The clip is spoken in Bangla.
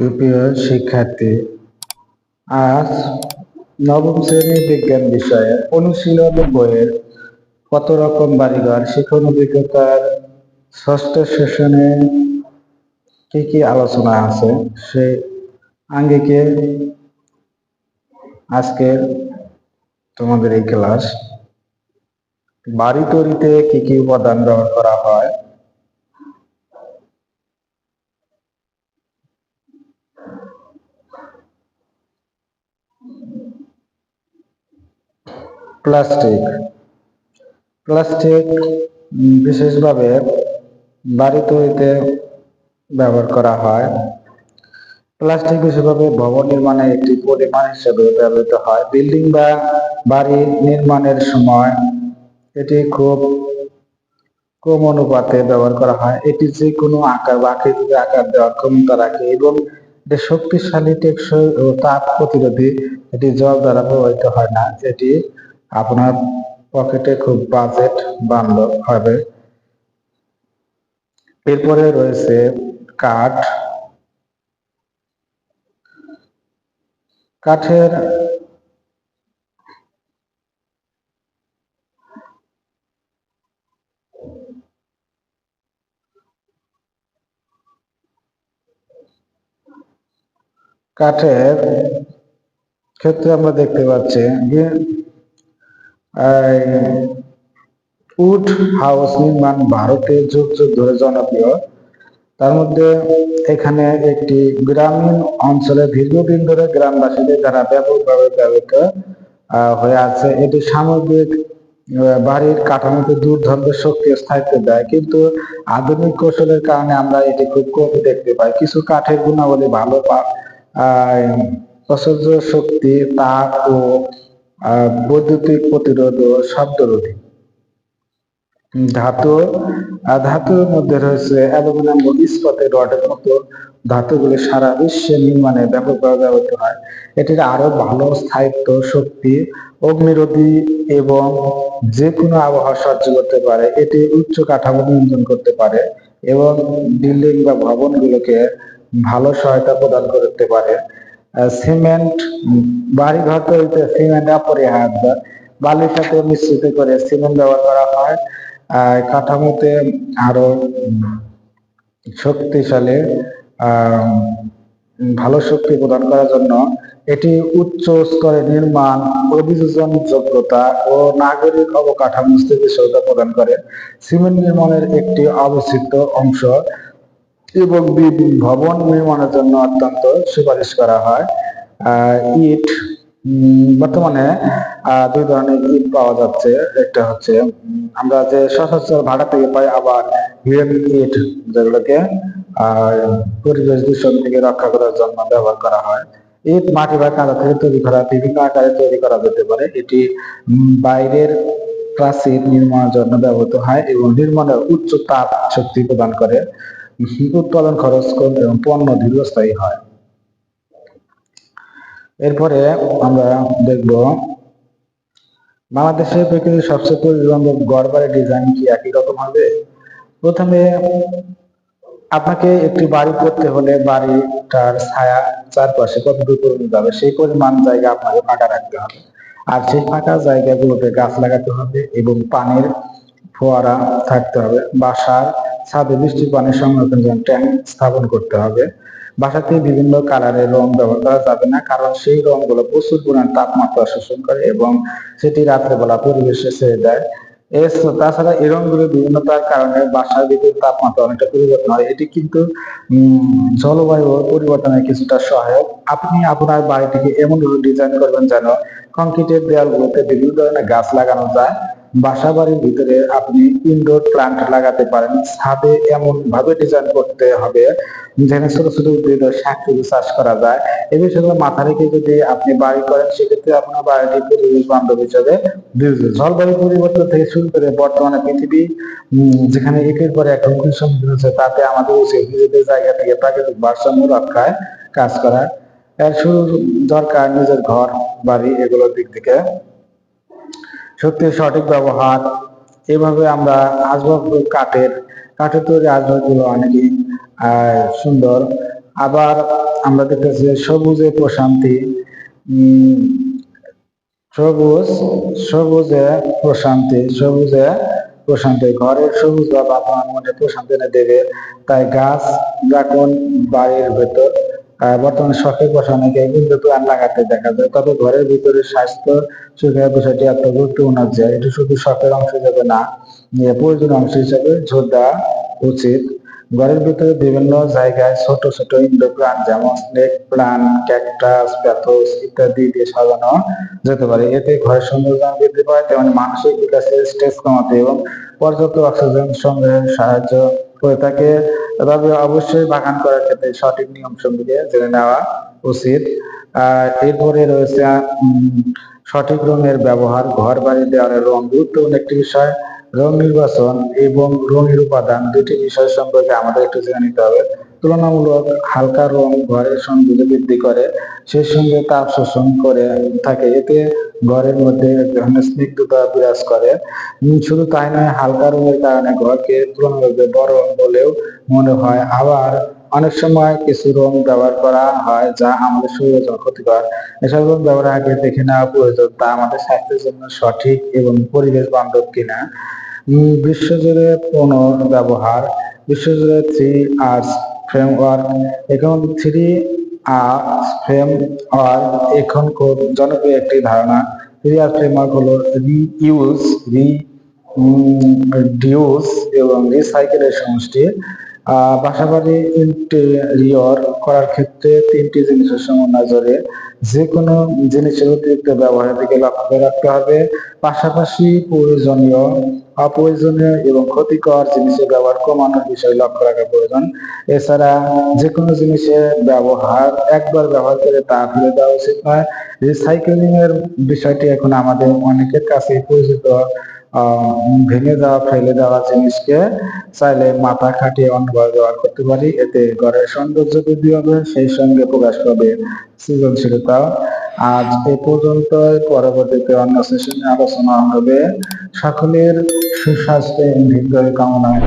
সুপ্রিয় শিক্ষার্থী, আজ নবম শ্রেণির বিজ্ঞান বিষয়ে অনুশীলন বইয়ের কত রকম বাড়িঘর, শিক্ষণ অভিজ্ঞতার ষষ্ঠ সেশনে কি কি আলোচনা আছে সেই আঙ্গিকে আজকের তোমাদের এই ক্লাস। বাড়ি তৈরিতে কি কি উপাদান ব্যবহার করা হয় প্লাস্টিক। প্লাস্টিক বিশেষভাবে বাড়ি তৈরিতে ব্যবহার করা হয়। প্লাস্টিক বিশেষভাবে ভবন নির্মাণে একটি পরিমাণ হিসেবে ব্যবহৃত হয়। বিল্ডিং বা বাড়ি নির্মাণের সময় এটি খুব কম অনুপাতে ব্যবহার করা হয়। এটি যে কোনো আকার বা আকৃতিতে আকার দেওয়ার ক্ষমতা রাখে এবং এটি শক্তিশালী, টেকসই ও তাপ প্রতিরোধী। এটি জল দ্বারা প্রভাবিত হয় না। এটি আপনার পকেটে খুব বাজেট বান্ধব হবে। এরপরে রয়েছে কাঠ। কাঠের কাঠের ক্ষেত্রে আমরা দেখতে পাচ্ছি উড হাউস নির্মাণ ভারতে যুগ যুগ ধরে জনপ্রিয়। তার মধ্যে এখানে একটি গ্রামীণ অঞ্চলে দীর্ঘদিন ধরে গ্রামবাসীদের দ্বারা ব্যাপকভাবে ব্যবহৃত হয়ে আছে। এটি সামগ্রিক বাড়ির কাঠামোতে দুর্ধর্ষ শক্তি স্থায়িত্ব দেয়। কিন্তু আধুনিক কৌশলের কারণে আমরা এটি খুব কম দেখতে পাই। কিছু কাঠের গুণাবলী ভালো পা আহ, শক্তি তাপ ও বৈদ্যুতিক প্রতিরোধ ও শব্দরোধী। ধাতু ধাতুর মধ্যে রয়েছে অ্যালুমিনিয়াম ও ইস্পাতের রডের মতো ধাতুগুলি সারা বিশ্বে নির্মাণে ব্যাপকভাবে ব্যবহৃত হয়। এটির আরও ভালো স্থায়িত্ব, শক্তি, অগ্নিরোধী এবং যে কোনো আবহাওয়া সহ্য করতে পারে। এটি উচ্চ কাঠামো নিয়ন্ত্রণ করতে পারে এবং বিল্ডিং বা ভবনগুলোকে ভালো সহায়তা প্রদান করতে পারে। সিমেন্ট বাড়ি ঘর তৈরিতে সিমেন্ট অপরিহার্য বালির সাথে মিশ্রিত করে সিমেন্ট ব্যবহার করা হয়। কাঠামোতে আরও শক্তিশালী ভালো শক্তি প্রদান করার জন্য এটি উচ্চ স্তরে নির্মাণ, অভিযোজন যোগ্যতা ও নাগরিক অবকাঠামো স্থিতিশীলতা প্রদান করে। সিমেন্ট নির্মাণের একটি অবস্থিত অংশ এবং ভবন নির্মাণের জন্য অত্যন্ত সুপারিশ করা হয়। ইট বর্তমানে দুই ধরনের ইট পাওয়া যাচ্ছে। একটা হচ্ছে, আমরা যে সচরাচর ভাড়া থেকে পাই আবার হিরেন ইট, যেগুলোকে পরিবেশ দূষণ থেকে রক্ষা করার জন্য ব্যবহার করা হয়। ইট মাটি বা কাদা থেকে তৈরি করা, বিভিন্ন আকারে তৈরি করা যেতে পারে। এটি বাইরের প্রাচীর নির্মাণের জন্য ব্যবহৃত হয় এবং নির্মাণের উচ্চ তাপ শক্তি প্রদান করে। উৎপাদন খরচ কম এবং পণ্য দীর্ঘস্থায়ী হয়। এরপরে আমরা দেখব বাংলাদেশের পৃথিবীর সবচেয়ে পরিবন্ধক গড় বাড়ির ডিজাইন কি একই রকম হবে প্রথমে আপনাকে একটি বাড়ি করতে হলে বাড়িটার ছায়া চারপাশে কতটুকু পরিমাণ যাবে, সেই পরিমাণ জায়গা আপনাকে ফাঁকা রাখতে হবে। আর সেই ফাঁকা জায়গাগুলোতে গাছ লাগাতে হবে এবং পানির ফোয়ারা থাকতে হবে। বাসার ছাদে বৃষ্টির পানি সংরক্ষণের জন্য ট্যাঙ্ক স্থাপন করতে হবে। বাসাতে বিভিন্ন কালারের রং ব্যবহার করা যাবে না, কারণ সেই রংগুলো প্রচুর পরিমাণ তাপমাত্রা শোষণ করে এবং সেটি রাত্রেবেলা পরিবেশে ছেড়ে দেয়। তাছাড়া এই রংগুলো বিভিন্নতার কারণে বাসার ভিতরে তাপমাত্রা অনেকটা পরিবর্তন হয়। এটি কিন্তু জলবায়ু পরিবর্তনের কিছুটা সহায়ক। আপনি আপনার বাড়িটিকে এমন ডিজাইন করবেন যেন কংক্রিটের দেওয়ালগুলোতে বিভিন্ন ধরনের গাছ লাগানো যায়। বাসা বাড়ির ভিতরে আপনি ইনডোর প্লান্ট লাগাতে পারেন। ছাদে এমন ভাবে ডিজাইন করতে হবে যেখানে ছোট ছোট উদ্ভিদ শাকসবজি চাষ করা যায়। এই বিষয়গুলো মাথা রেখে যদি আপনি বাড়ি করেন, সেক্ষেত্রে আপনার বাড়িটি পরিবেশ বান্ধব হিসেবে জলবায়ু পরিবর্তন থেকে শুরু করে বর্তমানে পৃথিবী যেখানে একের পর এক হুমকির সম্মুখীন হচ্ছে, তাতে আমাদের উচিত নিজেদের জায়গা থেকে প্রাকৃতিক ভারসাম্য রক্ষায় কাজ করা। এর শুরু দরকার নিজের ঘর, বাড়ি এগুলোর দিক থেকে। শক্তির সঠিক ব্যবহার। এভাবে আমরা আসবাব কাঠের কাঠের তৈরি আসবাবগুলো অনেকই সুন্দর। আবার আমরা দেখতেছি সবুজে প্রশান্তি। সবুজ, সবুজে প্রশান্তি সবুজে প্রশান্তি। ঘরের সবুজ বা বাতাবরণ মনে প্রশান্তি এনে দেবে তাই গাছ রাখুন বাড়ির ভেতর বর্তমানে শখের বসে অনেকে কিন্তু প্ল্যান লাগাতে দেখা যায়। তবে ঘরের ভিতরে স্বাস্থ্য সুখের বিষয়টি এত গুরুত্বপূর্ণ যে এটি শুধু শখের অংশ হিসেবে না নিয়ে প্রয়োজনীয় অংশ হিসেবে জোর দেওয়া উচিত। ঘরের ভিতরে বিভিন্ন জায়গায় ছোট ছোট ইনডোর প্লান্ট যেমন স্নেক প্লান্ট, ক্যাকটাস, প্যাথোস ইত্যাদি দিয়ে সাজানো যেতে পারে। এতে ঘরের সৌন্দর্য বৃদ্ধি পায়, তেমন মানসিক বিকাশের স্ট্রেস কমাতে এবং পর্যাপ্ত অক্সিজেন সংগ্রহে সাহায্য থাকে তবে অবশ্যই বাগান করার ক্ষেত্রে সঠিক নিয়ম সম্পর্কে জেনে নেওয়া উচিত। এরপরে রয়েছে সঠিক রঙের ব্যবহার ঘর বাড়ি দেওয়ালের রং গুরুত্বপূর্ণ একটি বিষয়। রং নির্বাচন এবং রঙের উপাদান দুটি বিষয় সম্পর্কে আমাদের একটু জেনে নিতে হবে। তুলনামূলক হালকা রং ঘরের সৌন্দর্য বৃদ্ধি করে, সেই সঙ্গে তাপ শোষণ করে থাকে। এতে ঘরের মধ্যে এক ধরনের স্নিগ্ধতা বিরাজ করে। শুধু তাই নয়, হালকা রঙের কারণে ঘরকে তুলনামূলক বড় বলেও মনে হয়। আবার অনেক সময় কিছু রং ব্যবহার করা হয় যা আমাদের শরীরের জন্য ক্ষতিকর, এসব রং ব্যবহার আগে দেখে নেওয়া প্রয়োজন তা আমাদের স্বাস্থ্যের জন্য সঠিক এবং পরিবেশ বান্ধব কিনা। বিশ্বজুড়ে পুনর্ব্যবহার বিশ্বজুড়ে থ্রি আর্টস ফ্রেমওয়ার্ক এখন থ্রি আর্টস ফ্রেমওয়ার্ক এখন খুব জনপ্রিয় একটি ধারণা। থ্রি আর্টস ফ্রেমওয়ার্ক হলো রিইউজ রি ডিউস এবং রিসাইকেলের সমষ্টি। বাসাবাড়ি ইন্টেরিয়র করার ক্ষেত্রে তিনটি জিনিসের জড়িয়ে যে কোনো জিনিসের অতিরিক্ত ব্যবহারের দিকে লক্ষ্য রাখতে হবে। পাশাপাশি প্রয়োজনীয়, অপ্রয়োজনীয় এবং ক্ষতিকর জিনিসের ব্যবহার কমানোর বিষয়ে লক্ষ্য রাখা প্রয়োজন। এছাড়া যে কোনো জিনিসের ব্যবহার একবার ব্যবহার করে তা ফেলে দেওয়া উচিত নয়। রিসাইকেলিং এর বিষয়টি এখন আমাদের অনেকের কাছে পরিচিত। ভেঙে যাওয়া ফেলে যাওয়া জিনিসকে চাইলে মাথা খাটিয়ে অন্যভাবে ব্যবহার করতে পারি। এতে ঘরের সৌন্দর্য বৃদ্ধি হবে, সেই সঙ্গে প্রকাশ পাবে সৃজনশীলতা। আজ এ পর্যন্ত পরবর্তীতে অন্য সেশনে আলোচনা হবে। সকলের সুস্বাস্থ্য এবং দীর্ঘায়ু কামনায়।